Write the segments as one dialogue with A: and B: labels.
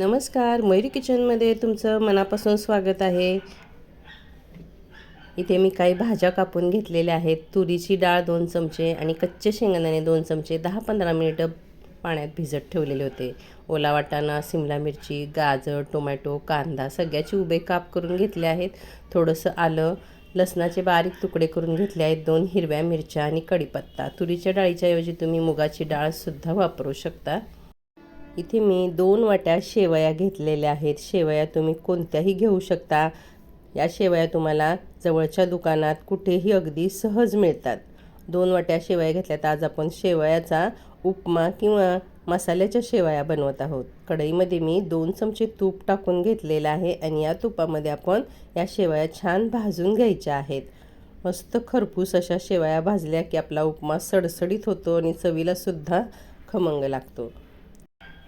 A: नमस्कार मयुरी किचनमध्ये तुमचं मनापासून स्वागत आहे. इथे मी काही भाज्या कापून घेतलेल्या आहेत. तुरीची डाळ दोन चमचे आणि कच्चे शेंगदाणे दोन चमचे. दहा पंधरा मिनिटं पाण्यात भिजत ठेवलेले होते. ओला वाटाणा सिमला मिरची गाजर टोमॅटो कांदा सगळ्याचे उभे काप करून घेतले आहेत. थोडंसं आलं लसणाचे बारीक तुकडे करून घेतले आहेत. दोन हिरव्या मिरच्या आणि कढीपत्ता. तुरीच्या डाळीच्या ऐवजी तुम्ही मुगाची डाळसुद्धा वापरू शकता. इथे मी दोन वाट्या शेवया घेतलेल्या आहेत. शेवया तुम्ही कोणत्याही घेऊ शकता. या शेवया तुम्हाला जवळच्या दुकानात कुठेही अगदी सहज मिळतात. दोन वाट्या शेवया घेतल्यात. आज आपण शेवयाचा उपमा किंवा मसाल्याच्या शेवया बनवत आहोत. कढईमध्ये मी दोन चमचे तूप टाकून घेतलेलं आहे आणि या तुपामध्ये आपण या शेवया छान भाजून घ्यायच्या आहेत. मस्त खरपूस अशा शेवया भाजल्या की आपला उपमा सडसडीत होतो आणि चवीलासुद्धा खमंग लागतो.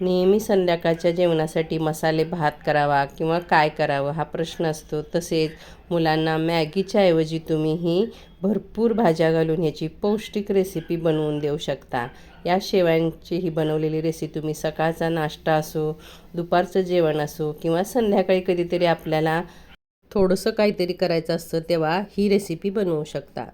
A: नेहमी संध्याकाळच्या जेवणासाठी मसाले भात करावा किंवा काय करावं हा प्रश्न असतो. तसेच मुलांना मॅगीच्या ऐवजी तुम्ही ही भरपूर भाज्या घालून याची पौष्टिक रेसिपी बनवून देऊ शकता. या शेवयांची ही बनवलेली रेसिपी तुम्ही सकाळचा नाश्ता असो दुपारचं जेवण असो किंवा संध्याकाळी कधीतरी आपल्याला थोडंसं काहीतरी करायचं असतं तेव्हा ही रेसिपी बनवू शकता.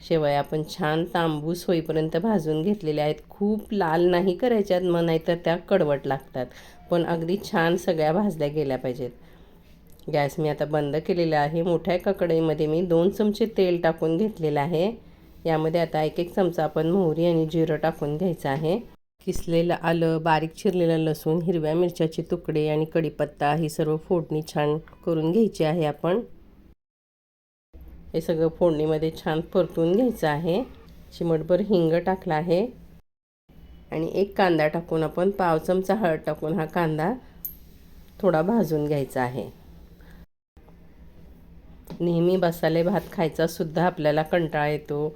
A: शेवया आपण छान तांबूस होईपर्यंत भाजून घेतलेल्या आहेत. खूप लाल नाही करायच्यात मग नाहीतर त्या कडवट लागतात. पण अगदी छान सगळ्या भाजल्या गेल्या पाहिजेत. गॅस मी आता बंद केलेला आहे. मोठ्या एका कढईमध्ये मी दोन चमचे तेल टाकून घेतलेलं आहे. यामध्ये आता एक एक चमचा आपण मोहरी आणि जिरं टाकून घ्यायचं आहे. किसलेलं आलं बारीक चिरलेलं लसूण हिरव्या मिरच्याचे तुकडे आणि कढीपत्ता ही सर्व फोडणी छान करून घ्यायची आहे आपण. हे सगळं फोडणीमध्ये छान परतून घ्यायचं आहे. चिमटभर हिंग टाकला आहे. आणि एक कांदा टाकून आपण पाव चमचा हळद टाकून हा कांदा थोडा भाजून घ्यायचा आहे. नेहमी मसाले भात खायचासुद्धा आपल्याला कंटाळा येतो.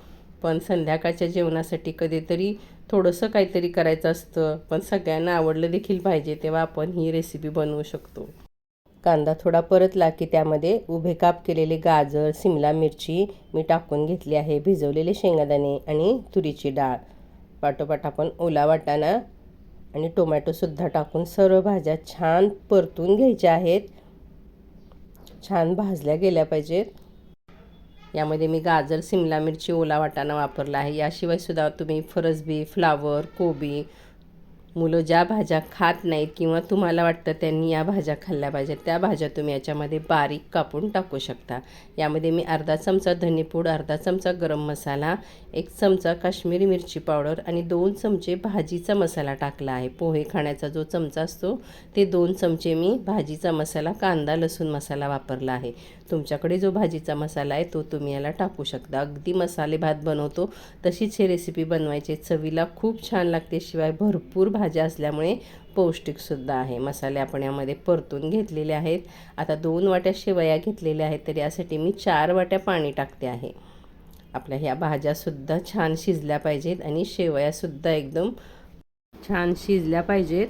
A: पण संध्याकाळच्या जेवणासाठी कधीतरी थोडंसं काहीतरी करायचं असतं. पण सगळ्यांना आवडलं देखील पाहिजे तेव्हा आपण ही रेसिपी बनवू शकतो. कांदा थोडा परतला की त्यामध्ये उभे काप केलेले गाजर सिमला मिरची मी टाकून घेतली आहे भिजवलेले शेंगादाणे आणि तुरीची डाळ. पाठोपाठ आपण ओला वाटाणा आणि टोमॅटोसुद्धा टाकून सर्व भाज्या छान परतून घ्यायच्या आहेत. छान भाजल्या गेल्या पाहिजेत. यामध्ये मी गाजर सिमला मिरची ओला वाटाणा वापरला आहे. याशिवाय सुद्धा तुम्ही फरसबी फ्लावर कोबी मुलं ज्या भाज्या खात नाहीत किंवा तुम्हाला वाटतं त्यांनी या भाज्या खाल्ल्या पाहिजेत त्या भाज्या तुम्ही याच्यामध्ये बारीक कापून टाकू शकता. यामध्ये मी अर्धा चमचा धनेपूड अर्धा चमचा गरम मसाला एक चमचा काश्मीरी मिरची पावडर आणि दोन चमचे भाजीचा मसाला टाकला आहे. पोहे खाण्याचा जो चमचा असतो ते दोन चमचे मी भाजीचा मसाला कांदा लसूण मसाला वापरला आहे. तुमच्याकडे जो भाजीचा मसाला आहे तो तुम्ही याला टाकू शकता. अगदी मसाले भात बनवतो तशीच ही रेसिपी बनवायची. चवीला खूप छान लागते शिवाय भरपूर भाज्या असल्यामुळे पौष्टिकसुद्धा आहे. मसाले आपण यामध्ये परतून घेतलेले आहेत. आता दोन वाट्या शेवया घेतलेल्या आहेत तर यासाठी मी चार वाट्या पाणी टाकते आहे. आपल्या ह्या भाज्यासुद्धा छान शिजल्या पाहिजेत आणि शेवयासुद्धा एकदम छान शिजल्या पाहिजेत.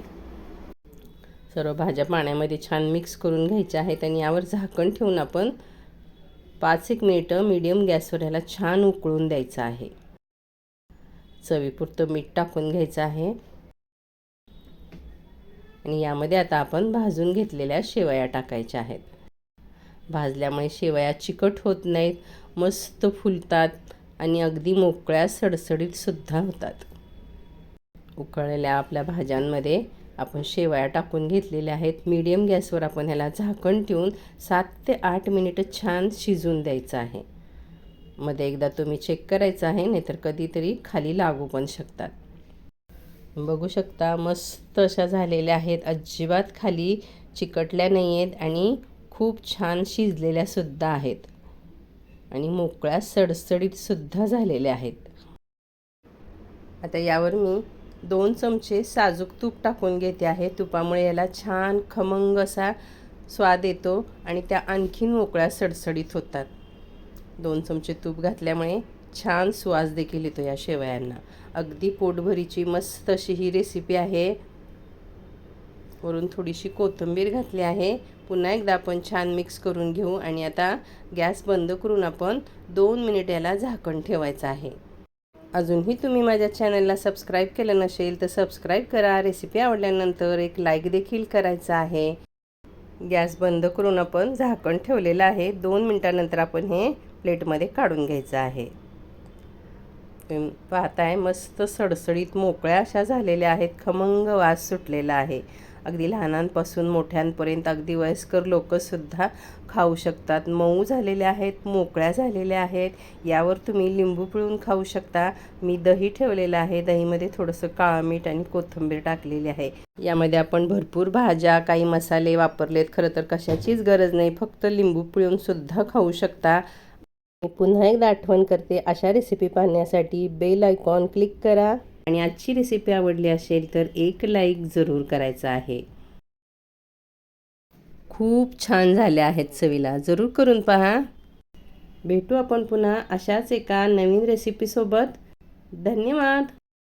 A: सर्व भाज्या पाण्यामध्ये छान मिक्स करून घ्यायच्या आहेत आणि यावर झाकण ठेवून आपण पाच एक मिनिटं मीडियम गॅसवर ह्याला छान उकळून द्यायचं आहे. चवीपुरतं मीठ टाकून घ्यायचं आहे. आणि यामध्ये आता आपण भाजून घेतलेल्या शेवया टाकायच्या आहेत. भाजल्यामुळे शेवया चिकट होत नाहीत मस्त फुलतात आणि अगदी मोकळ्या सडसडीतसुद्धा होतात. उकळलेल्या आपल्या भाज्यांमध्ये आपण शेवया टाकून घेतलेल्या आहेत. मीडियम गॅसवर आपण ह्याला झाकण ठेवून सात ते आठ मिनिटं छान शिजून द्यायचं आहे. मध्ये एकदा तुम्ही चेक करायचं आहे नाहीतर कधीतरी खाली लागू पण शकतात. बघू शकता मस्त अशा झालेल्या आहेत. अजिबात खाली चिकटल्या नाही आहेत आणि खूप छान शिजलेल्यासुद्धा आहेत. आणि मोकळ्या सडसडीतसुद्धा झालेल्या आहेत. आता यावर मी दोन चमचे साजूक तूप टाकून घेते आहे. तुपामुळे याला छान खमंग असा स्वाद येतो आणि त्या आणखीन मोकळ्या सडसडीत होतात. दोन चमचे तूप घातल्यामुळे छान सुवास देखील येतो या शेवयांना. अगदी पोटभरीची मस्त अशी ही रेसिपी आहे. वरून थोडीशी कोथिंबीर घातली आहे. पुन्हा एकदा आपण छान मिक्स करून घेऊ आणि आता गॅस बंद करून आपण दोन मिनिट याला झाकण ठेवायचं आहे. अजूनही तुम्ही माझ्या चॅनलला सबस्क्राईब केलं नसेल तर सबस्क्राईब करा. रेसिपी आवडल्यानंतर एक लाईक देखील करायचा आहे. गॅस बंद करून आपण झाकण ठेवलेलं आहे. दोन मिनटानंतर आपण हे प्लेटमध्ये काढून घ्यायचं आहे. तुम्ही पाहताय मस्त सडसडीत मोकळ्या अशा झालेल्या आहेत. खमंग वास सुटलेला आहे. अगदी लहानांपासून मोठ्यांपर्यंत अगदी वयस्कर लोकंसुद्धा खाऊ शकतात. मऊ झालेले आहेत मोकळ्या झालेल्या आहेत. यावर तुम्ही लिंबू पिळून खाऊ शकता. मी दही ठेवलेलं आहे. दहीमध्ये थोडंसं काळं मीठ आणि कोथिंबीर टाकलेली आहे. यामध्ये आपण भरपूर भाज्या काही मसाले वापरलेत. खरं तर कशाचीच गरज नाही. फक्त लिंबू पिळूनसुद्धा खाऊ शकता. मी पुन्हा एकदा आठवण करते अशा रेसिपी पाहण्यासाठी बेल आयकॉन क्लिक करा. आणि आजची रेसिपी आवडली असेल तर एक लाईक जरूर करायचा आहे. खूप छान झाल्या आहेत चवीला. जरूर करून पहा. भेटू आपण पुन्हा अशाच एका नवीन रेसिपीसोबत धन्यवाद!